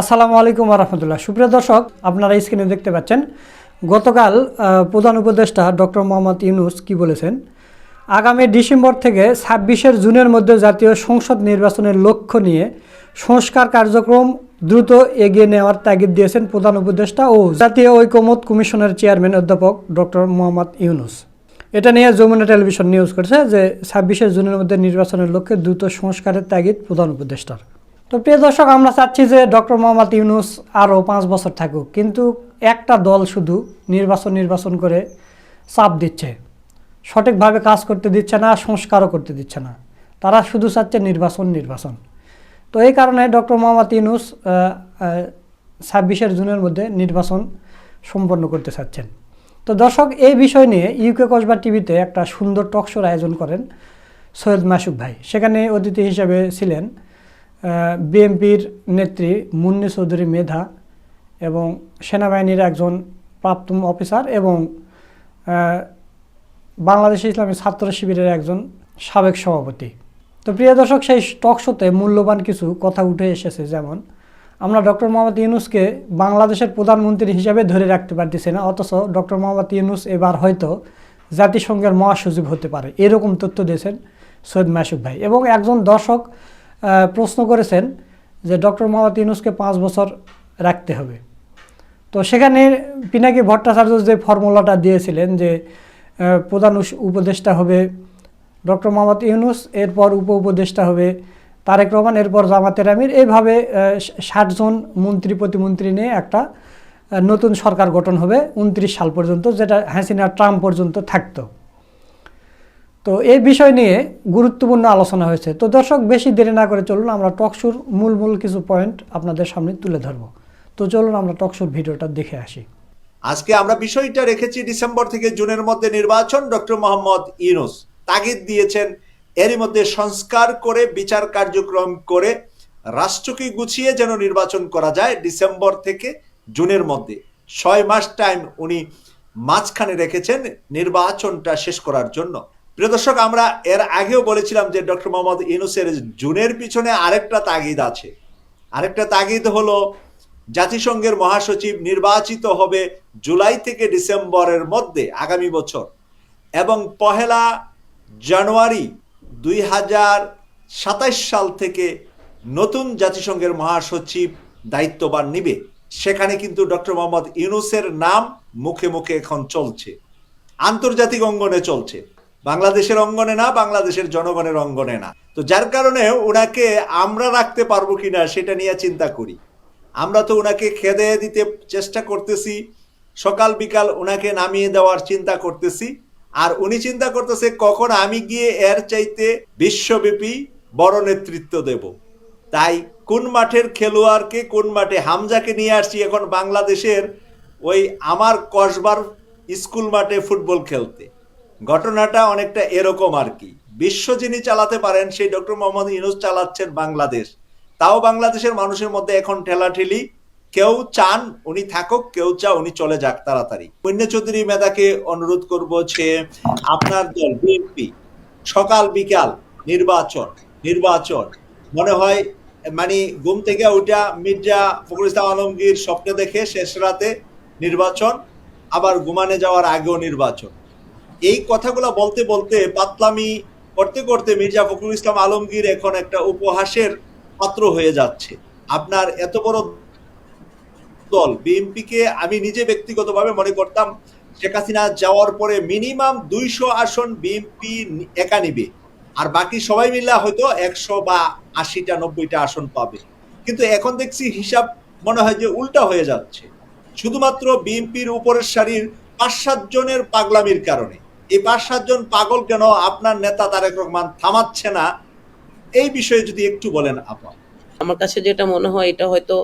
আসসালামু আলাইকুম রহমতুল্লাহ। সুপ্রিয় দর্শক, আপনারা স্ক্রিনে দেখতে পাচ্ছেন, গতকাল প্রধান উপদেষ্টা ডক্টর মোহাম্মদ ইউনুস কি বলেছেন? আগামী ডিসেম্বর থেকে ছাব্বিশের জুনের মধ্যে জাতীয় সংসদ নির্বাচনের লক্ষ্য নিয়ে সংস্কার কার্যক্রম দ্রুত এগিয়ে নেওয়ার তাগিদ দিয়েছেন প্রধান উপদেষ্টা ও জাতীয় ঐকমত কমিশনের চেয়ারম্যান অধ্যাপক ডক্টর মোহাম্মদ ইউনুস। এটা নিয়ে যমুনা টেলিভিশন নিউজ করছে যে ছাব্বিশে জুনের মধ্যে নির্বাচনের লক্ষ্যে দ্রুত সংস্কারের তাগিদ প্রধান উপদেষ্টার। তো প্রিয় দর্শক, আমরা চাচ্ছি যে ডক্টর মোহাম্মদ ইউনুস আরও পাঁচ বছর থাকুক, কিন্তু একটা দল শুধু নির্বাচন নির্বাচন করে চাপ দিচ্ছে। সঠিকভাবে কাজ করতে দিচ্ছে না, সংস্কারও করতে দিচ্ছে না। তারা শুধু চাচ্ছে নির্বাচন নির্বাচন। তো এই কারণে ডক্টর মোহাম্মদ ইউনুস ছাব্বিশের জুনের মধ্যে নির্বাচন সম্পন্ন করতে চাচ্ছেন। তো দর্শক, এই বিষয় নিয়ে ইউকে কসবা টিভিতে একটা সুন্দর টকশোর আয়োজন করেন সৈয়দ মাসুক ভাই। সেখানে অতিথি হিসেবে ছিলেন বিএনপির নেত্রী মুন্নি চৌধুরী মেধা এবং সেনাবাহিনীর একজন প্রাপ্তম অফিসার এবং বাংলাদেশ ইসলামী ছাত্র শিবিরের একজন সাবেক সভাপতি। তো প্রিয় দর্শক, সেই টক শোতে মূল্যবান কিছু কথা উঠে এসেছে। যেমন, আমরা ডক্টর মোহাম্মদ ইউনুসকে বাংলাদেশের প্রধানমন্ত্রী হিসাবে ধরে রাখতে পারতেছি না, অথচ ডক্টর মোহাম্মদ ইউনুস এবার হয়তো জাতিসংঘের মহাসচিব হতে পারে। এরকম তথ্য দিয়েছেন সৈয়দ মাসুক ভাই এবং একজন দর্শক প্রশ্ন করেছেন যে ডক্টর মোহাম্মদ ইউনুসকে পাঁচ বছর রাখতে হবে। তো সেখানে পিনাকি ভট্টাচার্য যে ফর্মুলাটা দিয়েছিলেন যে প্রধান উপদেষ্টা হবে ডক্টর মোহাম্মদ ইউনুস, এরপর উপ উপদেষ্টা হবে তারেক রহমান, এরপর জামাতের আমির এইভাবে ষাটজন মন্ত্রী প্রতিমন্ত্রী নিয়ে একটা নতুন সরকার গঠন হবে, উনত্রিশ সাল পর্যন্ত, যেটা হাসিনা ট্রাম্প পর্যন্ত থাকতো। তো এই বিষয় নিয়ে গুরুত্বপূর্ণ আলোচনা হয়েছে। তো দর্শক, বেশি দেরি না করে চলুন, আমরা টকশুর মূল মূল কিছু পয়েন্ট আপনাদের সামনে তুলে ধরবো। তো চলুন, আমরা টকশুর ভিডিওটা দেখে আসি। আজকে আমরা বিষয়টা রেখেছি ডিসেম্বর থেকে জুনের মধ্যে নির্বাচন, ডক্টর মোহাম্মদ ইউনুস তাগিদ দিয়েছেন। এরই মধ্যে সংস্কার করে, বিচার কার্যক্রম করে রাষ্ট্রকে গুছিয়ে যেন নির্বাচন করা যায় ডিসেম্বর থেকে জুনের মধ্যে। ছয় মাস টাইম উনি মাঝখানে রেখেছেন নির্বাচনটা শেষ করার জন্য। প্রিয় দর্শক, আমরা এর আগেও বলেছিলাম যে ডক্টর মোহাম্মদ ইউনুসের জুনের পিছনে আরেকটা তাগিদ আছে। আরেকটা তাগিদ হলো, জাতিসংঘের মহাসচিব নির্বাচিত হবে জুলাই থেকে ডিসেম্বরের মধ্যে আগামী বছর এবং পহেলা জানুয়ারি দুই হাজার সাতাইশ সাল থেকে নতুন জাতিসংঘের মহাসচিব দায়িত্ববান নিবে। সেখানে কিন্তু ডক্টর মোহাম্মদ ইউনুসের নাম মুখে মুখে এখন চলছে, আন্তর্জাতিক অঙ্গনে চলছে। বাংলাদেশের অঙ্গনে না, বাংলাদেশের জনগণের অঙ্গনে না। তো যার কারণে ওনাকে আমরা রাখতে পারব কিনা সেটা নিয়ে চিন্তা করি। আমরা তো ওনাকে খেদে দিতে চেষ্টা করতেছি। সকাল বিকাল ওনাকে নামিয়ে দেওয়ার চিন্তা করতেছি। আর উনি চিন্তা করতেছে, কখন আমি গিয়ে এর চাইতে বিশ্বব্যাপী বড় নেতৃত্ব দেব। তাই কোন মাঠের খেলোয়াড়কে, কোন মাঠে হামজাকে নিয়ে আসছি এখন বাংলাদেশের ওই আমার কসবার স্কুল মাঠে ফুটবল খেলতে। ঘটনাটা অনেকটা এরকম আর কি। বিশ্ব যিনি চালাতে পারেন, সেই ডক্টর মোহাম্মদ ইউনুস চালাচ্ছেন বাংলাদেশ। তাও বাংলাদেশের মানুষের মধ্যে এখন ঠেলাঠেলি। কেউ চান উনি থাকুক, কেউ চা উনি চলে যাক তাড়াতাড়ি। পুণ্য চৌধুরী মেধাকে অনুরোধ করব যে আপনার দল, বিএনপি, সকাল বিকাল নির্বাচন নির্বাচন। মনে হয় মানে ঘুম থেকে ওইটা মির্জা ফখরুল ইসলাম আলমগীর স্বপ্ন দেখে শেষ রাতে নির্বাচন, আবার ঘুমানে যাওয়ার আগেও নির্বাচন। এই কথাগুলো বলতে বলতে পাতলামি করতে করতে মির্জা ফখরুল ইসলাম আলমগীর এখন একটা উপহাসের পাত্র হয়ে যাচ্ছে। আপনার এত বড় দল, বিএনপিকে আমি নিজে ব্যক্তিগতভাবে মনে করতাম শেখ হাসিনা যাওয়ার পরে মিনিমাম দুইশো আসন বিএনপি একা নিবে। আর বাকি সবাই মিলে হয়তো একশো বা আশিটা, নব্বইটা আসন পাবে। কিন্তু এখন দেখছি হিসাব মনে হয় যে উল্টা হয়ে যাচ্ছে। শুধুমাত্র বিএনপির উপরের সারির পাঁচ সাত জনের পাগলামির কারণে। এই পাঁচ সাতজন পাগল কেন আপনার নেতা তারেক রহমান থামাচ্ছে না? এই বিষয়ে যদি একটু বলেন, আপা। আমার কাছে যেটা মনে হয়, এটা হয়তো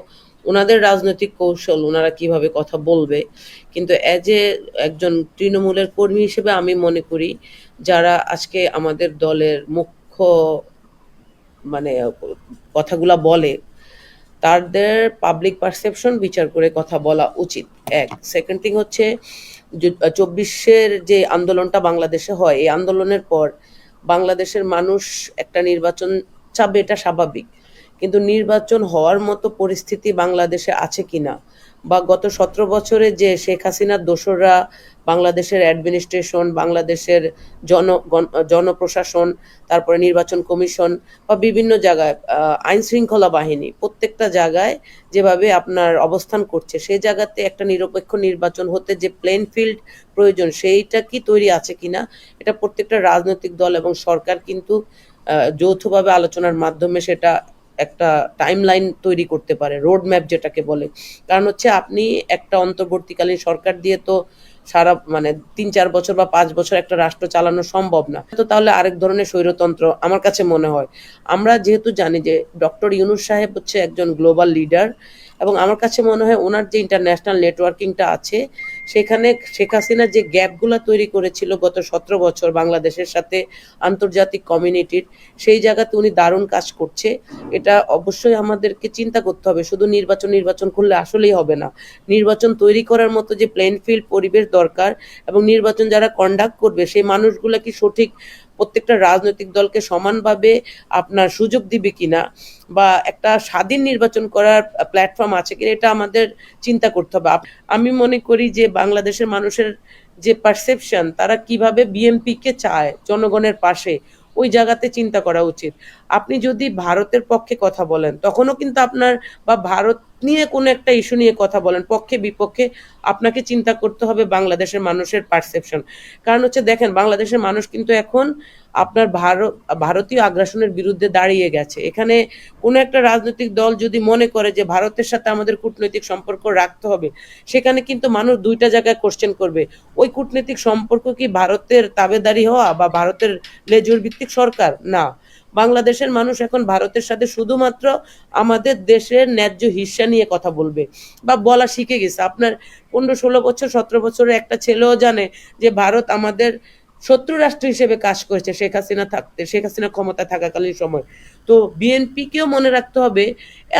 ওনাদের রাজনৈতিক কৌশল, ওনারা কীভাবে কথা বলবে। কিন্তু এজ এ একজন তৃণমূলের কর্মী হিসেবে আমি মনে করি, যারা আজকে আমাদের দলের মুখ্য মানে কথাগুলা বলে, তাদের পাবলিক পারসেপশন বিচার করে কথা বলা উচিত। এক সেকেন্ড থিং হচ্ছে চব্বিশের যে আন্দোলনটা বাংলাদেশে হয়, এই আন্দোলনের পর বাংলাদেশের মানুষ একটা নির্বাচন চাবে, এটা স্বাভাবিক। কিন্তু নির্বাচন হওয়ার মতো পরিস্থিতি বাংলাদেশে আছে কিনা বা গত সতেরো বছরে যে শেখ হাসিনার দোসররা বাংলাদেশের অ্যাডমিনিস্ট্রেশন, বাংলাদেশের জন জনপ্রশাসন, তারপরে নির্বাচন কমিশন বা বিভিন্ন জায়গায় আইন শৃঙ্খলা বাহিনী, প্রত্যেকটা জায়গায় যেভাবে আপনার অবস্থান করছে, সেই জায়গাতে একটা নিরপেক্ষ নির্বাচন হতে যে প্লেন ফিল্ড প্রয়োজন, সেইটা কি তৈরি আছে কিনা, এটা প্রত্যেকটা রাজনৈতিক দল এবং সরকার কিন্তু যৌথভাবে আলোচনার মাধ্যমে সেটা একটা টাইমলাইন তৈরি করতে পারে রোড ম্যাপ যেটাকে বলে। কারণ হচ্ছে আপনি একটা অন্তর্বর্তীকালীন সরকার দিয়ে তো সারা মানে তিন চার বছর বা পাঁচ বছর একটা রাষ্ট্র চালানো সম্ভব না। তো তাহলে আরেক ধরনের স্বৈরতন্ত্র আমার কাছে মনে হয়। আমরা যেহেতু জানি যে ডক্টর ইউনুস সাহেব হচ্ছে একজন গ্লোবাল লিডার এবং আমার কাছে মনে হয় ওনার যে ইন্টারন্যাশনাল নেটওয়ার্কিংটা আছে, সেখানে শেখ হাসিনা যে গ্যাপগুলো তৈরি করেছিল গত সতেরো বছর বাংলাদেশের সাথে আন্তর্জাতিক কমিউনিটির সেই জায়গাতে উনি দারুণ কাজ করছে। এটা অবশ্যই আমাদেরকে চিন্তা করতে হবে। শুধু নির্বাচন নির্বাচন করলে আসলেই হবে না। নির্বাচন তৈরি করার মতো যে প্লেন ফিল্ড পরিবেশ দরকার এবং নির্বাচন যারা কন্ডাক্ট করবে, সেই মানুষগুলো কি সঠিক প্রত্যেকটা রাজনৈতিক দলকে সমানভাবে আপনার সুযোগ দিবে কিনা বা একটা স্বাধীন নির্বাচন করার প্ল্যাটফর্ম আছে কিনা, এটা আমাদের চিন্তা করতে হবে। আমি মনে করি যে বাংলাদেশের মানুষের যে পারসেপশন তারা কীভাবে বিএনপি কে চায় জনগণের পাশে, ওই জায়গাতে চিন্তা করা উচিত। আপনি যদি ভারতের পক্ষে কথা বলেন, তখনও কিন্তু আপনার বা ভারত নিয়ে কোনো একটা ইস্যু নিয়ে কথা বলেন, পক্ষে, বিপক্ষে আপনাকে চিন্তা করতে হবে বাংলাদেশের মানুষের পারসেপশন কারণ হচ্ছে দেখেন, বাংলাদেশের মানুষ কিন্তু এখন আপনার ভারত ভারতীয় আগ্রাসনের বিরুদ্ধে দাঁড়িয়ে গেছে। এখানে কোনো একটা রাজনৈতিক দল যদি মনে করে যে ভারতের সাথে আমাদের কূটনৈতিক সম্পর্ক রাখতে হবে, সেখানে কিন্তু মানুষ দুইটা জায়গায় কোশ্চেন করবে। ওই কূটনৈতিক সম্পর্ক কি ভারতের তাবেদারি হওয়া বা ভারতের লেজুর ভিত্তিক সরকার? না। বাংলাদেশের মানুষ এখন ভারতের সাথে শুধুমাত্র আমাদের দেশের ন্যায্য হিস্সা নিয়ে কথা বলবে বা বলা শিখে গেছে। আপনার পনেরো, ষোলো বছর, সতেরো বছরের একটা ছেলেও জানে যে ভারত আমাদের শত্রু রাষ্ট্র হিসেবে কাজ করেছে, শেখ হাসিনা থাকতে, শেখ হাসিনা ক্ষমতা থাকাকালীন সময়। তো বিএনপিকেও মনে রাখতে হবে,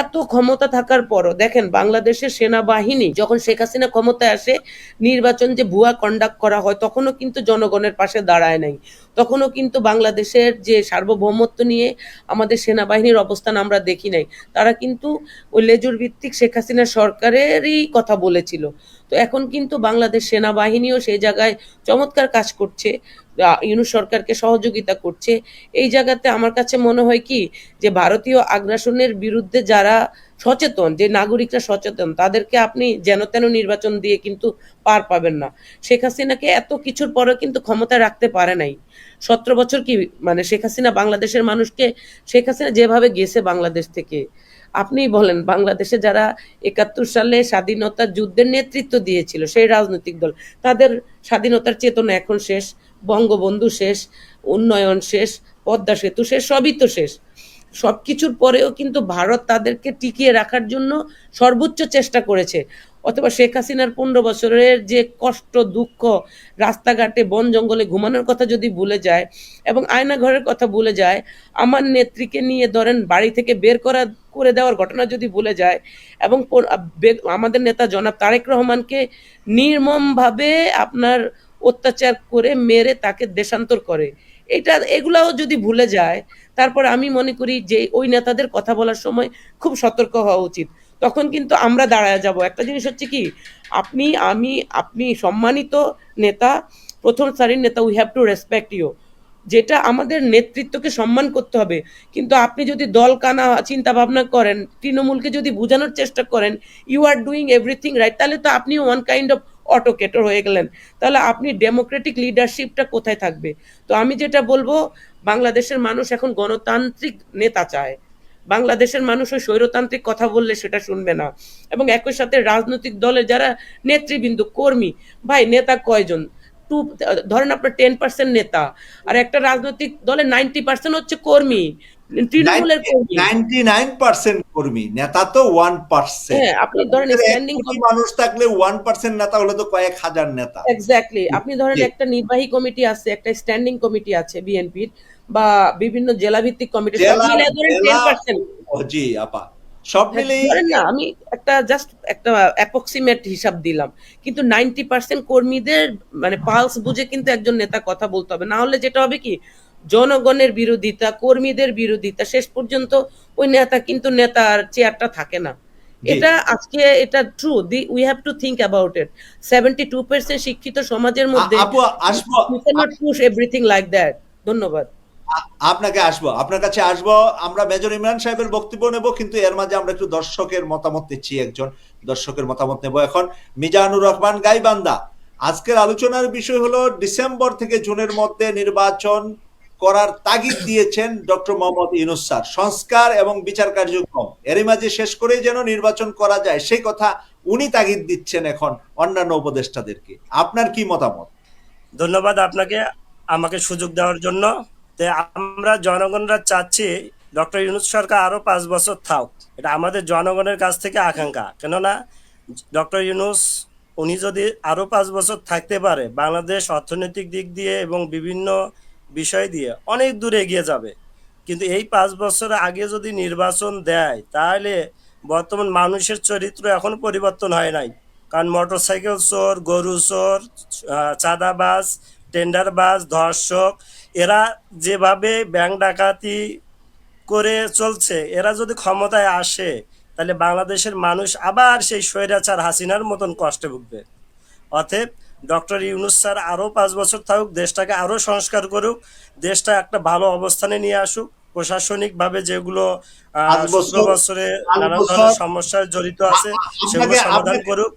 এত ক্ষমতা থাকার পরও, দেখেন বাংলাদেশের সেনাবাহিনী যখন শেখ হাসিনা ক্ষমতায় আসে, নির্বাচন যে ভুয়া কন্ডাক্ট করা হয়, তখনও কিন্তু জনগণের পাশে দাঁড়ায় নাই। তখনও কিন্তু বাংলাদেশের যে সার্বভৌমত্ব নিয়ে আমাদের সেনাবাহিনীর অবস্থান আমরা দেখি নাই। তারা কিন্তু ওই লেজুর ভিত্তিক শেখ হাসিনা সরকারেরই কথা বলেছিল। তো এখন কিন্তু বাংলাদেশ সেনাবাহিনীও সেই জায়গায় চমৎকার কাজ করছে। আহ, ইউনুস সরকারকে সহযোগিতা করছে। এই জায়গাতে আমার কাছে মনে হয় কি যে ভারতীয় আগ্রাসনের বিরুদ্ধে যারা সচেতন যে নাগরিকরা সচেতন তাদেরকে আপনি যেন তেন নির্বাচন দিয়ে কিন্তু পার পাবেন না। শেখ হাসিনাকে এত কিছুর পরে কিন্তু ক্ষমতা রাখতে পারে নাই। সতেরো বছর কি মানে শেখ হাসিনা বাংলাদেশের মানুষকে শেখ হাসিনা যেভাবে গেছে বাংলাদেশ থেকে আপনি বলেন, বাংলাদেশে যারা একাত্তর সালে স্বাধীনতা যুদ্ধের নেতৃত্ব দিয়েছিল, সেই রাজনৈতিক দল, তাদের স্বাধীনতার চেতনা এখন শেষ, বঙ্গবন্ধু শেষ, উন্নয়ন শেষ, পদ্মা সেতু শেষ, সবই তো শেষ। সব কিছুর পরেও কিন্তু ভারত তাদেরকে টিকিয়ে রাখার জন্য সর্বোচ্চ চেষ্টা করেছে। অথবা শেখ হাসিনার পনেরো বছরের যে কষ্ট, দুঃখ, রাস্তাঘাটে বন জঙ্গলে ঘুমানোর কথা যদি ভুলে যায় এবং আয়না ঘরের কথা ভুলে যায়, আমার নেত্রীকে নিয়ে ধরেন বাড়ি থেকে বের করা, করে দেওয়ার ঘটনা যদি ভুলে যায় এবং আমাদের নেতা জনাব তারেক রহমানকে নির্মমভাবে আপনার অত্যাচার করে মেরে তাকে দেশান্তর করে, এটা, এগুলাও যদি ভুলে যায়, তারপর আমি মনে করি যে ওই নেতাদের কথা বলার সময় খুব সতর্ক হওয়া উচিত। তখন কিন্তু আমরা দাঁড়ায় যাব। একটা জিনিস হচ্ছে কি, আপনি, আমি, আপনি সম্মানিত নেতা, প্রথম সারির নেতা we have to respect you যেটা আমাদের নেতৃত্বকে সম্মান করতে হবে। কিন্তু আপনি যদি দল কানা চিন্তা ভাবনা করেন, তৃণমূলকে যদি বোঝানোর চেষ্টা করেন you are doing everything right তাহলে তো আপনি ওয়ান কাইন্ড অফ অটোকেটর হয়ে গেলেন। তাহলে আপনি ডেমোক্রেটিক লিডারশিপটা কোথায় থাকবে? তো আমি যেটা বলব, বাংলাদেশের মানুষ এখন গণতান্ত্রিক নেতা চায়। বাংলাদেশের মানুষ ওই স্বৈরতান্ত্রিক কথা বললে সেটা শুনবে না। এবং একই সাথে রাজনৈতিক দলের যারা নেতৃবৃন্দ কর্মী ভাই নেতা কয়জন? টু ধরেন আপনার টেন পার্সেন্ট নেতা আর একটা রাজনৈতিক দলের নাইনটি পার্সেন্ট হচ্ছে কর্মী তৃণমূলের কর্মী। নাইনটি নাইন পার্সেন্ট কর্মী নেতা তো ওয়ান পার্সেন্ট হ্যাঁ আপনি ধরেন স্ট্যান্ডিং মানুষ থাকলে ওয়ান পার্সেন্ট নেতা হলে তো কয়েক হাজার নেতা। এক্স্যাক্টলি আপনি ধরেন একটা নির্বাহী কমিটি আছে একটা স্ট্যান্ডিং কমিটি আছে বিএনপির বা বিভিন্ন জেলা ভিত্তিক কমিটি সব মিলে ধরেন টেন পার্সেন্ট জি আপা। সব মিলেই না আমি একটা জাস্ট একটা অ্যাপ্রক্সিমেট হিসাব দিলাম। কিন্তু নাইনটি পার্সেন্ট কর্মীদের মানে পালস বুঝে কিন্তু একজন নেতা কথা বলতে হবে। না হলে যেটা হবে কি জনগণের বিরোধিতা কর্মীদের বিরোধিতা শেষ পর্যন্ত ওই নেতা কিন্তু নেতার চেয়ারটা থাকে না। এটা আজকে এটা true the we have to think about it seventy two percent শিক্ষিত সমাজের মধ্যে এভরিথিং লাইক দ্যাট ধন্যবাদ। আপনাকে আসব, আপনার কাছে আসব, আমরা মেজর ইমরান সাহেবের বক্তব্য নেব, কিন্তু এর মাঝে আমরা একটু দর্শকের মতামত নিচ্ছি একজন দর্শকের মতামত নেব এখন। মিজানুর রহমান গাইবান্দা আজকের আলোচনার বিষয় হলো ডিসেম্বর থেকে জুনের মধ্যে নির্বাচন করার তাগিদ দিয়েছেন ডক্টর মোহাম্মদ ইউনুস স্যার। সংস্কার এবং বিচার কার্যক্রম, এরই মাঝে শেষ করেই যেন নির্বাচন করা যায়, সেই কথা উনি তাগিদ দিচ্ছেন এখন অন্যান্য উপদেষ্টাদেরকে। আপনার কি মতামত? ধন্যবাদ আপনাকে, আমাকে সুযোগ দেওয়ার জন্য। তো আমরা জনগণরা চাচ্ছি, ডক্টর ইউনুস সরকার আরও পাঁচ বছর থাক। এটা আমাদের জনগণের কাছ থেকে আকাঙ্ক্ষা। কেননা, ডক্টর ইউনুস, উনি যদি আরও পাঁচ বছর থাকতে পারে, বাংলাদেশ অর্থনৈতিক দিক দিয়ে এবং বিভিন্ন বিষয় দিয়ে অনেক দূরে এগিয়ে যাবে। কিন্তু এই পাঁচ বছর আগে যদি নির্বাচন দেয়, তাহলে বর্তমান মানুষের চরিত্র এখনও পরিবর্তন হয় নাই। কারণ মোটরসাইকেল চোর, গরু চোর চাঁদাবাজ, টেন্ডারবাজ, ধর্ষক এরা যেভাবে ব্যাংক ডাকাতি করে চলছে এরা যদি ক্ষমতায় আসে তাহলে বাংলাদেশের মানুষ আবার সেই স্বৈরাচার হাসিনার মতন কষ্টে ভুগবে। অতএব ডক্টর ইউনুস স্যার আরও পাঁচ বছর থাকুক দেশটাকে আরও সংস্কার করুক দেশটা একটা ভালো অবস্থানে নিয়ে আসুক প্রশাসনিকভাবে যেগুলো সতেরো বছরে নানা ধরনের সমস্যায় জড়িত আছে সেগুলো সমাধান করুক।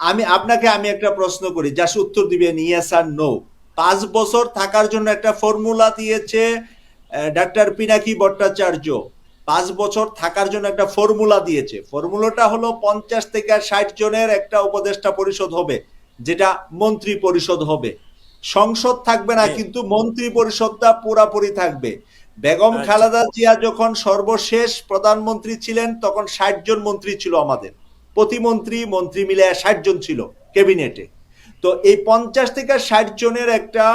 আমি আপনাকে আমি একটা প্রশ্ন করি যা উত্তর দিবেন ইয়েস আর নো পাঁচ বছর থাকার জন্য একটা ফর্মুলা দিয়েছে ডাক্তার পিনাকি ভট্টাচার্য। পাঁচ বছর থাকার জন্য একটা ফর্মুলা দিয়েছে। ফর্মুলাটা হলো পঞ্চাশ থেকে ষাট জনের একটা উপদেষ্টা পরিষদ হবে যেটা মন্ত্রী পরিষদ হবে। সংসদ থাকবে না কিন্তু মন্ত্রী পরিষদটা পুরাপুরি থাকবে। বেগম আচ্ছা। খালেদা জিয়া যখন সর্বশেষ প্রধানমন্ত্রী ছিলেন তখন ষাট জন মন্ত্রী ছিল আমাদের। প্রতিমন্ত্রী মন্ত্রী মিলে ষাট জন ছিল ক্যাবিনেটে। তো এই পঞ্চাশ থেকে ষাট জনের একটা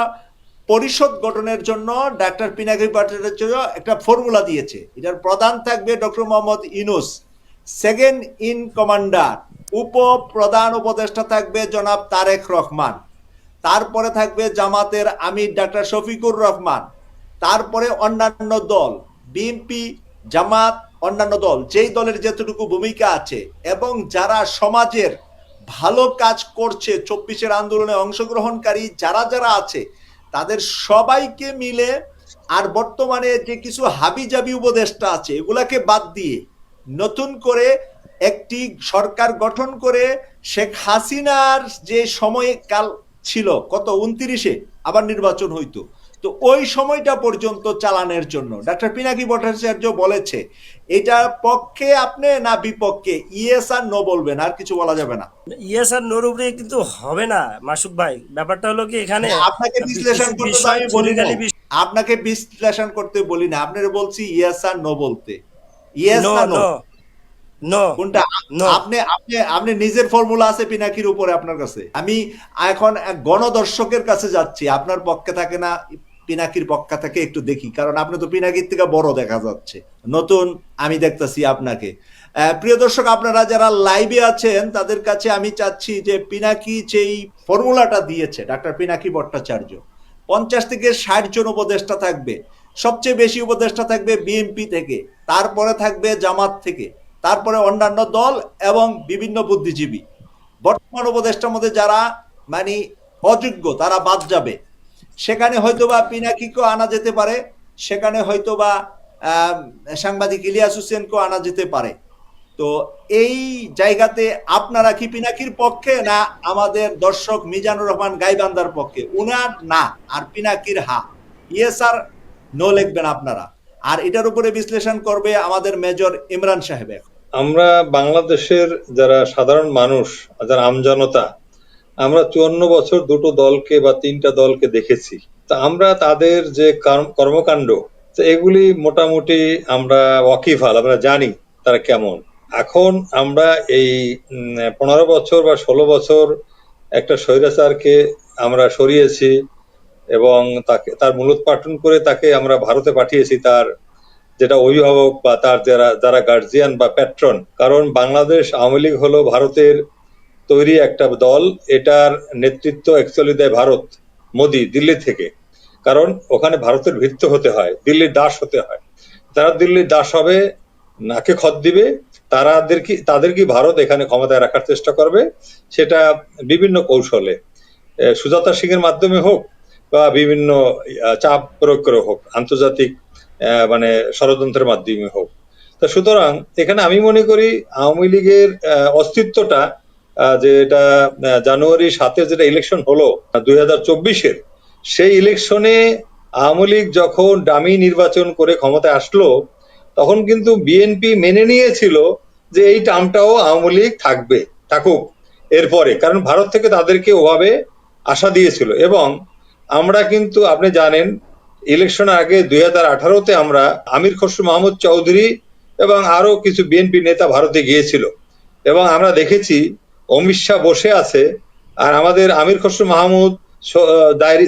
পরিষদ গঠনের জন্য ডাক্তার পিনাকি ভট্টাচার্য একটা ফর্মুলা দিয়েছে। এটার প্রধান থাকবে doctor Mohammad Yunus second in commander, উপ প্রধান উপদেষ্টা থাকবে জনাব তারেক রহমান, তারপরে থাকবে জামাতের আমির ডাক্তার শফিকুর রহমান, তারপরে অন্যান্য দল, বিএনপি, জামাত, অন্যান্য দল, যেই দলের যতটুকু ভূমিকা আছে, এবং যারা সমাজের ভালো কাজ করছে চব্বিশের আন্দোলনে অংশগ্রহণকারী যারা যারা আছে, তাদের সবাইকে মিলে আর বর্তমানে যে কিছু হাবিজাবি উপদেষ্টা আছে, এগুলাকে বাদ দিয়ে নতুন করে একটি সরকার গঠন করে শেখ হাসিনার যে সময়কাল ছিল, কত, উনত্রিশে আবার নির্বাচন হইতো তো ওই সময়টা পর্যন্ত চালানোর জন্য। ডাক্তার পিনাকি ভট্টাচার্য বলেছে এটার পক্ষে আপনি না বিপক্ষে? ইয়েস আর নো বলবেন আর কিছু বলা যাবে না। ইয়েস আর নোর উপরে কিন্তু হবে না মাসুক ভাই। ব্যাপারটা হলো কি এখানে আপনাকে বিশ্লেষণ করতে আমি বলি না আপনাকে বিশ্লেষণ করতে বলি না আপনার বলছি ইয়েস আর নো বলতে। ইয়েস নো না নো? নো নো কোনটা? আপনি আপনি আপনি নিজের ফর্মুলা আছে পিনাকির উপরে আপনার কাছে। আমি এখন গণদর্শকের কাছে যাচ্ছি। আপনার পক্ষে থাকে না পিনাকির পক্ষে থেকে একটু দেখি, কারণ আপনি তো পিনাকির থেকে বড় দেখা যাচ্ছে। নতুন, আমি দেখতেছি আপনাকে। প্রিয় দর্শক, আপনারা যারা লাইভে আছেন, তাদের কাছে আমি চাচ্ছি যে পিনাকি যেই ফর্মুলাটা দিয়েছে, ডাক্তার পিনাকি ভট্টাচার্য, পঞ্চাশ থেকে ষাট জন উপদেষ্টা থাকবে। সবচেয়ে বেশি উপদেষ্টা থাকবে বিএনপি থেকে, তারপরে থাকবে জামাত থেকে, তারপরে অন্যান্য দল এবং বিভিন্ন বুদ্ধিজীবী। বর্তমান উপদেষ্টার মধ্যে যারা মানে অযোগ্য, তারা বাদ যাবে। সেখানে হয়তোবা পিনাকিকেও আনা যেতে পারে সেখানে হয়তোবা আহ, সাংবাদিক ইলিয়াস হোসেনকেও আনা যেতে পারে। তো এই জায়গাতে আপনারা কি পিনাকির পক্ষে না আমাদের দর্শক মিজানুর রহমান গাইবান্দার পক্ষে? উনার না আর পিনাকির হা। ইয়ে স্যার নো লিখবেন আপনারা। আর এটার উপরে বিশ্লেষণ করবে আমাদের মেজর ইমরান সাহেব আমরা বাংলাদেশের যারা সাধারণ মানুষ যারা আমজনতা আমরা চুয়ান্ন বছর দুটো দলকে বা তিনটা দলকে দেখেছি। তা আমরা তাদের যে কর্মকাণ্ড এগুলি মোটামুটি আমরা ওয়াকিফাল, আমরা জানি তারা কেমন। এখন আমরা এই পনেরো বছর বা ষোলো বছর একটা স্বৈরাচারকে আমরা সরিয়েছি এবং তাকে, তার মূলোৎপাটন করে তাকে আমরা ভারতে পাঠিয়েছি তার যেটা অভিভাবক বা তার যারা যারা গার্জিয়ান বা প্যাট্রন কারণ বাংলাদেশ আওয়ামী লীগ হলো ভারতের তৈরি একটা দল, এটার নেতৃত্ব অ্যাকচুয়ালি দেয় ভারত, মোদি, দিল্লি থেকে। কারণ ওখানে ভারতের ভৃত্য হতে হয়, দিল্লির দাস হতে হয়। তারা দিল্লির দাস হবে, নাকে খত দিবে, তারাদের কি, তাদের কি ভারত এখানে ক্ষমতায় রাখার চেষ্টা করবে? সেটা বিভিন্ন কৌশলে। সুজাতা সিং এর মাধ্যমে হোক বা বিভিন্ন চাপ প্রয়োগ করে হোক, আন্তর্জাতিক মানে ষড়যন্ত্রের মাধ্যমে হোক। তা সুতরাং এখানে আমি মনে করি আওয়ামী লীগের অস্তিত্বটা যেটা আহ, জানুয়ারি সাতে যেটা ইলেকশন হলো দুই হাজার চব্বিশের সেই ইলেকশনে আওয়ামী লীগ যখন ডামি নির্বাচন করে ক্ষমতায় আসলো তখন কিন্তু বিএনপি মেনে নিয়েছিল যে এই টার্মটাও আওয়ামী লীগ থাকবে থাকুক এরপরে। কারণ ভারত থেকে তাদেরকে ওভাবে আশা দিয়েছিল। এবং আমরা কিন্তু আপনি জানেন ইলেকশনের আগে দুই হাজার আঠারোতে আমরা আমির খসরু মাহমুদ চৌধুরী এবং আরও কিছু বিএনপি নেতা ভারতে গিয়েছিল। এবং আমরা দেখেছি অমিত শাহ বসে আছে আর আমাদের আমির খসরু মাহমুদ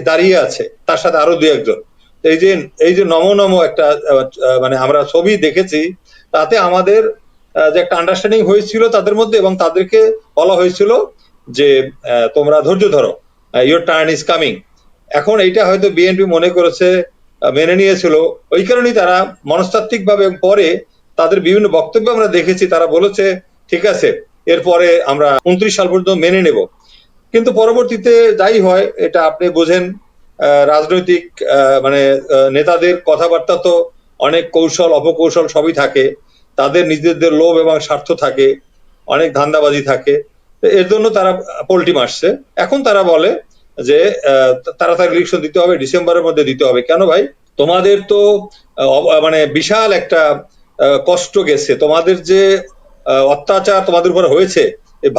দাঁড়িয়ে আছে, তার সাথে আরও দু একজন। এই যে এই যে নম নম একটা মানে আমরা ছবি দেখেছি, তাতে আমাদের যে একটা আন্ডারস্ট্যান্ডিং হয়েছিল তাদের মধ্যে এবং তাদেরকে বলা হয়েছিল যে তোমরা ধৈর্য ধরো ইয়োর টার্ন ইজ কামিং এখন এইটা হয়তো বিএনপি মনে করেছে মেনে নিয়েছিল। ওই কারণেই তারা মনস্তাত্ত্বিক ভাবে পরে তাদের বিভিন্ন বক্তব্য আমরা দেখেছি, তারা বলেছে, ঠিক আছে এরপরে আমরা উনত্রিশ সাল পর্যন্ত মেনে নেব। কিন্তু পরবর্তীতে যাই হয়, এটা আপনি বোঝেন রাজনৈতিক মানে নেতাদের কথাবার্তা তো অনেক কৌশল, অপকৌশল সবই থাকে। তাদের নিজেদের লোভ এবং স্বার্থ থাকে, অনেক ধান্দাবাজি থাকে। এর জন্য তারা পোল্টি মারছে। এখন তারা বলে যে তাড়াতাড়ি ইলেকশন দিতে হবে, ডিসেম্বরের মধ্যে দিতে হবে। কেন ভাই? তোমাদের তো মানে বিশাল একটা কষ্ট গেছে। তোমাদের যে অত্যাচার তোমাদের উপর হয়েছে।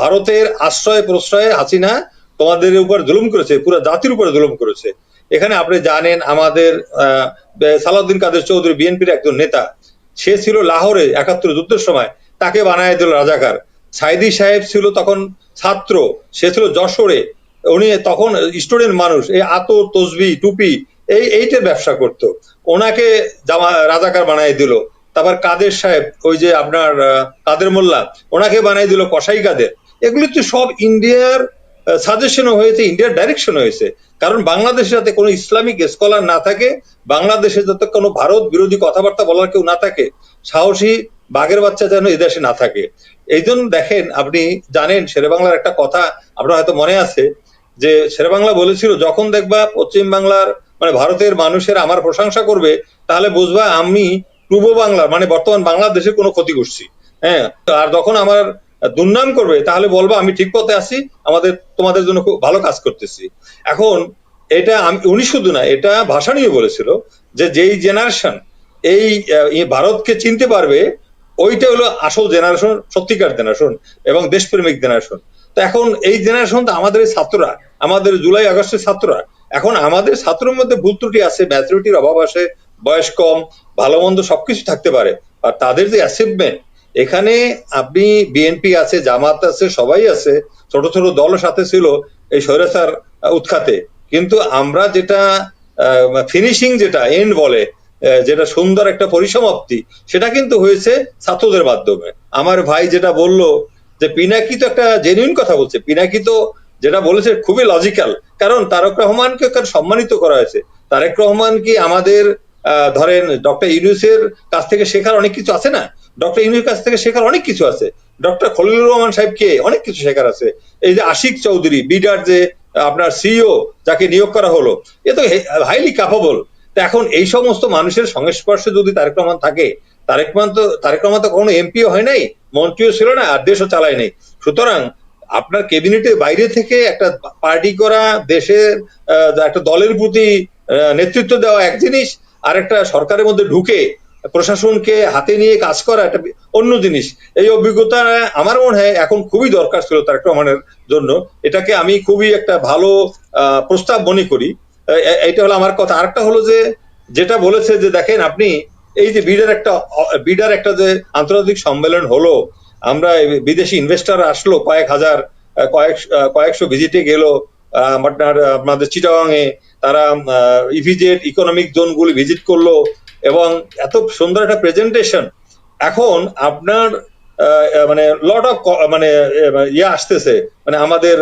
ভারতের আশ্রয় প্রশ্রয়ে হাসিনা তোমাদের উপর জুলুম করেছে, পুরো জাতির উপর জুলুম করেছে। এখানে আপনি জানেন আমাদের সালাউদ্দিন কাদের চৌধুরী, বিএনপির একজন নেতা, সে ছিল লাহোরে একাত্তর যুদ্ধের সময়, তাকে বানায় দিল রাজাকার। সাইদি সাহেব ছিল তখন ছাত্র, সে ছিল যশোরে। উনি তখন স্টুডেন্ট মানুষ, এই আতর, তসবি, টুপি, এই, এইটার ব্যবসা করত। ওনাকে জামা রাজাকার বানায় দিল। তারপর কাদের সাহেব, ওই যে আপনার কাদের মোল্লা, ওনাকে বানাই দিল কসাই কাদের। এগুলো তো সব ইন্ডিয়ার সাজেশনও হয়েছে, ইন্ডিয়ার ডাইরেকশন হয়েছে। কারণ বাংলাদেশের যাতে কোনো ইসলামিক স্কলার না থাকে, বাংলাদেশে যাতে কোনো ভারত বিরোধী কথাবার্তা বলার কেউ না থাকে, সাহসী বাঘের বাচ্চা যেন এদেশে না থাকে। এই জন্য দেখেন, আপনি জানেন, শেরেবাংলার একটা কথা আপনার হয়তো মনে আছে, যে শেরেবাংলা বলেছিল, যখন দেখবা পশ্চিম বাংলার মানে ভারতের মানুষের আমার প্রশংসা করবে, তাহলে বুঝবা আমি পূর্ব বাংলা মানে বর্তমান বাংলাদেশের কোনো ক্ষতি করছি হ্যাঁ আর যখন আমার দুর্নাম করবে, তাহলে বলব আমি ঠিক পথে আছি, আমাদের, তোমাদের জন্য খুব ভালো কাজ করতেছি। এখন, এটা আমি, উনি শুধু না, এটা ভাষা নিয়ে বলেছিল যে যেই জেনারেশন এই ভারতকে চিনতে পারবে, ওইটা হলো আসল জেনারেশন সত্যিকার জেনারেশন এবং দেশপ্রেমিক জেনারেশন তো এখন এই জেনারেশন তো আমাদের ছাত্ররা, আমাদের জুলাই, আগস্টের ছাত্ররা। এখন আমাদের ছাত্রের মধ্যে ভুল ত্রুটি আছে ম্যাচুরিটির অভাব আছে, বয়স কম ভালো মন্দ সবকিছু থাকতে পারে। আর তাদের যে অ্যাচিভমেন্ট এখানে আপনি বিএনপি আছে, জামাত আছে, সবাই আছে, ছোট ছোট দলের সাথে ছিল এই স্বৈরাচার উৎখাতে। কিন্তু আমরা যেটা ফিনিশিং যেটা এন্ড বলে যেটা সুন্দর একটা পরিসমাপ্তি, সেটা কিন্তু হয়েছে ছাত্রদের মাধ্যমে। আমার ভাই যেটা বলল যে পিনাকি তো একটা জেনুইন কথা বলছে। পিনাকি তো যেটা বলেছে খুবই লজিক্যাল কারণ তারক রহমানকে সম্মানিত করা হয়েছে? তারেক রহমান কি আমাদের ধরেন ডক্টর ইউনুসের কাছ থেকে শেখার অনেক কিছু আছে না? ডক্টর ইউনুসের কাছ থেকে শেখার অনেক কিছু আছে। ডক্টর খলিলুর রহমান সাহেবকে অনেক কিছু শেখার আছে। এই যে আশিক চৌধুরী, বিডার যে আপনার সিইও যাকে নিয়োগ করা হলো, এ তো হাইলি ক্যাপাবল তো এখন এই সমস্ত মানুষের সংস্পর্শে যদি তারেক রহমান থাকে, তারেক রহমান তো তারেক রহমান তো কোনো এমপিও হয় নাই, মন্ত্রীও ছিল না, আর দেশও চালায় নাই। সুতরাং আপনার ক্যাবিনেটের বাইরে থেকে একটা পার্টি করা, দেশের একটা দলের প্রতি নেতৃত্ব দেওয়া এক জিনিস আর একটা সরকারের মধ্যে ঢুকে প্রশাসনকে হাতে নিয়ে কাজ করা একটা অন্য জিনিস। এই অভিজ্ঞতা আমার মনে হয় এখন খুবই দরকার ছিল তারেক রহমানের জন্য। এটাকে আমি খুবই একটা ভালো প্রস্তাব মনে করি। এ- এ- এইটা হলো আমার কথা। আরেকটা হলো যে, যেটা বলেছে যে দেখেন আপনি, এই যে বিডার একটা বিডার একটা যে আন্তর্জাতিক সম্মেলন হলো, আমরা বিদেশি ইনভেস্টর আসলো, কয়েক হাজার, কয়েক, কয়েকশো ভিজিটে গেল আপনার, আপনাদের চিটাগাং এ তারা ইভিজেট ইকোনমিক জোন গুলি ভিজিট করল এবং এত সুন্দর একটা প্রেজেন্টেশন এখন আপনার মানে লট অফ মানে ইয়ে আসতেছে। মানে আমাদের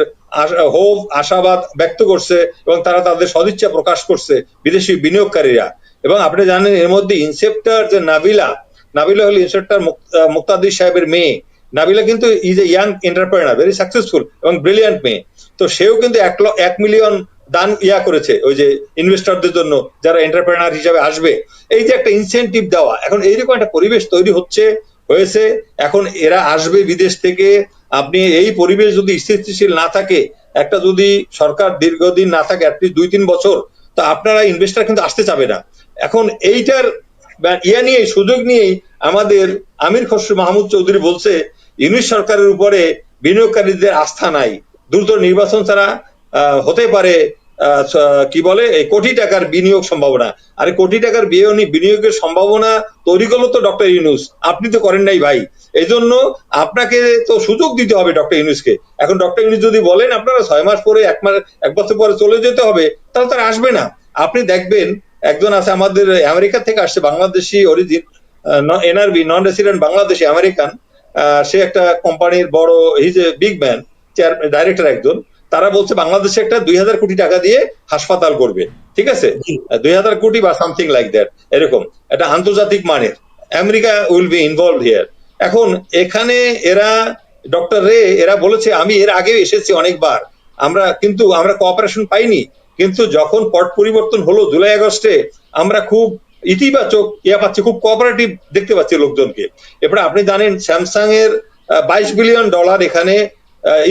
হোপ, আশাবাদ ব্যক্ত করছে এবং তারা তাদের সদিচ্ছা প্রকাশ করছে বিদেশি বিনিয়োগকারীরা। এবং আপনি জানেন এর মধ্যে ইনসেপ্টার যে নাবিলা নাবিলা হল ইনসেপ্টার মুক্তাদির সাহেবের মেয়ে। নাবিলা কিন্তু is a young entrepreneur very successful এবং ব্রিলিয়ান্ট মেয়ে। তো সেও কিন্তু এক এক মিলিয়ন দান ইয়া করেছে, ওই যে ইনভেস্টরদের জন্য যারা এন্টারপ্রেনার হিসাবে আসবে, এই যে একটা ইনসেন্টিভ দেওয়া, এখন এইরকম একটা পরিবেশ তৈরি হচ্ছে, হয়েছে, এখন এরা আসবে বিদেশ থেকে, আপনি এই পরিবেশ যদি স্থিতিশীল না থাকে, একটা যদি সরকার দীর্ঘদিন না থাকে দুই তিন বছর, তো আপনারা ইনভেস্টার কিন্তু আসতে চাবে না। এখন এইটার ইয়া নিয়ে সুযোগ নিয়েই আমাদের আমির খসরু মাহমুদ চৌধুরী বলছে, ইউনিট সরকারের উপরে বিনিয়োগকারীদের আস্থা নাই। দ্রুত নির্বাচন ছাড়া হতে পারে কি বলে? এই কোটি টাকার বিনিয়োগ সম্ভাবনা। আর কোটি টাকার বিনিয়োগ- বিনিয়োগের সম্ভাবনা তৈরি করল তো ডক্টর ইউনুস। আপনি তো করেন নাই ভাই। এই জন্য আপনাকে তো সুযোগ দিতে হবে ডক্টর ইউনুসকে। এখন ডক্টর ইউনুস যদি বলেন, আপনারা ছয় মাস পরে, এক মাস, এক বছর পরে চলে যেতে হবে, তাহলে তারা আসবে না। আপনি দেখবেন, একজন আছে আমাদের আমেরিকা থেকে আসছে, Bangladeshi origin NRB non resident Bangladeshi American. সে একটা কোম্পানির বড় he's a big man chair director একজন। তারা বলছে বাংলাদেশে একটা দুই হাজার কোটি টাকা দিয়ে হাসপাতাল করবে। ঠিক আছে? দুই হাজার কোটি বা সামথিং লাইক দ্যাট এরকম। এটা আন্তর্জাতিক মানের। America will be involve here এখন এখানে এরা ডক্টর রে এরা বলেছে আমি এর আগে এসেছি অনেকবার। আমরা কিন্তু আমরা কোঅপারেশন পাইনি। কিন্তু যখন পট পরিবর্তন হলো জুলাই আগস্টে আমরা খুব ইতিবাচক ইয়া পাচ্ছি খুব কোঅপারেটিভ দেখতে পাচ্ছি লোকজনকে। এরপরে আপনি জানেন স্যামসাং এর বাইশ বিলিয়ন ডলার এখানে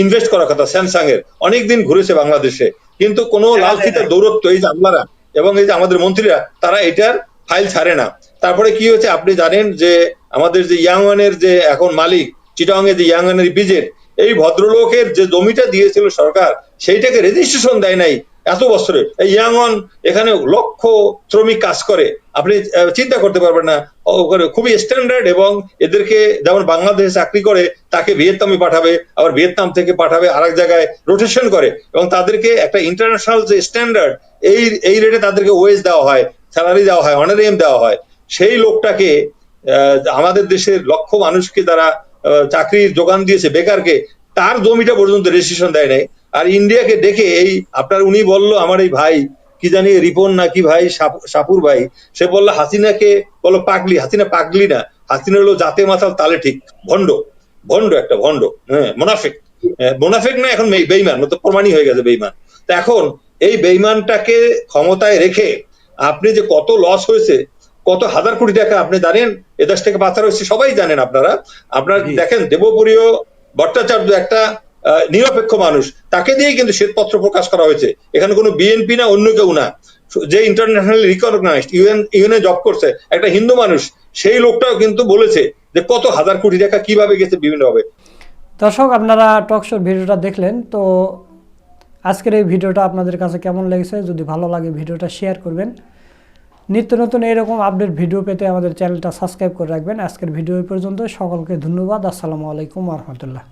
ইনভেস্ট করার কথা স্যামসাং এর অনেকদিন ঘুরেছে বাংলাদেশে। কিন্তু কোনো লাল ফিতার দৌরত্ব এই যে আমলারা এবং এই যে আমাদের মন্ত্রীরা তারা এটার ফাইল ছাড়ে না। তারপরে কি হয়েছে আপনি জানেন যে আমাদের যে ইয়াংওয়ানের যে এখন মালিক চিটাং এর যে ইয়াংওয়ানের বিজেট এই ভদ্রলোকের যে জমিটা দিয়েছিল সরকার সেইটাকে রেজিস্ট্রেশন দেয় নাই। এত বছরে। এই ইয়াংওয়ান এখানে লক্ষ শ্রমিক কাজ করে। আপনি চিন্তা করতে পারবেন না। খুবই স্ট্যান্ডার্ড এবং এদেরকে যেমন বাংলাদেশে চাকরি করে, তাকে ভিয়েতনামে পাঠাবে, আবার ভিয়েতনাম থেকে পাঠাবে আরেক জায়গায় রোটেশন করে এবং তাদেরকে একটা ইন্টারন্যাশনাল যে স্ট্যান্ডার্ড এই এই রেটে তাদেরকে ওয়েজ দেওয়া হয় স্যালারি দেওয়া হয় অনারিয়াম দেওয়া হয়। সেই লোকটাকে আমাদের দেশের লক্ষ মানুষকে তারা চাকরির যোগান দিয়েছে, বেকারকে তার জমিটা পর্যন্ত রেজিস্ট্রেশন দেয় নাই। আর ইন্ডিয়াকে ডেকে এই আপনার উনি বলল আমার এই ভাই কি জানি রিপন নাকি ভাই সাপ- সাপুর ভাই সে বলল হাসিনাকে বলো পাগলি হাসিনা পাগলি না। হাসিনা হলো জাতে মাথাল তালে ঠিক ভণ্ড ভণ্ড একটা ভণ্ড হ্যাঁ মোনাফেক হ্যাঁ, মোনাফেক না এখন বেইমান তো প্রমাণই হয়ে গেছে বেইমান তা এখন এই বেইমানটাকে ক্ষমতায় রেখে আপনি যে কত লস হয়েছে কত হাজার কোটি টাকা আপনি জানেন এদেশ থেকে পাচার হয়েছে সবাই জানেন আপনারা। আপনারা। দেখেন দেবপ্রিয় ভট্টাচার্য একটা নিরপেক্ষ মানুষ, তাকে দিয়েই কিন্তু শ্বেতপত্র প্রকাশ করা হয়েছে। এখানে কোনো বিএনপি না, অন্য কেউ না। যে internationally recognised UN UNA job করছে, একটা হিন্দু মানুষ, সেই লোকটাও কিন্তু বলেছে যে কত হাজার কোটি টাকা কীভাবে গেছে বিভিন্ন ভাবে দর্শক, আপনারা টকশোর ভিডিওটা দেখলেন, তো আজকের এই ভিডিওটা আপনাদের কাছে কেমন লেগেছে? যদি ভালো লাগে ভিডিওটা শেয়ার করবেন। নিত্য নতুন এরকম আপডেট ভিডিও পেতে আমাদের চ্যানেলটা সাবস্ক্রাইব করে রাখবেন। আজকের ভিডিও পর্যন্ত সকলকে ধন্যবাদ। আসসালামু আলাইকুম রহমতুল্লাহ।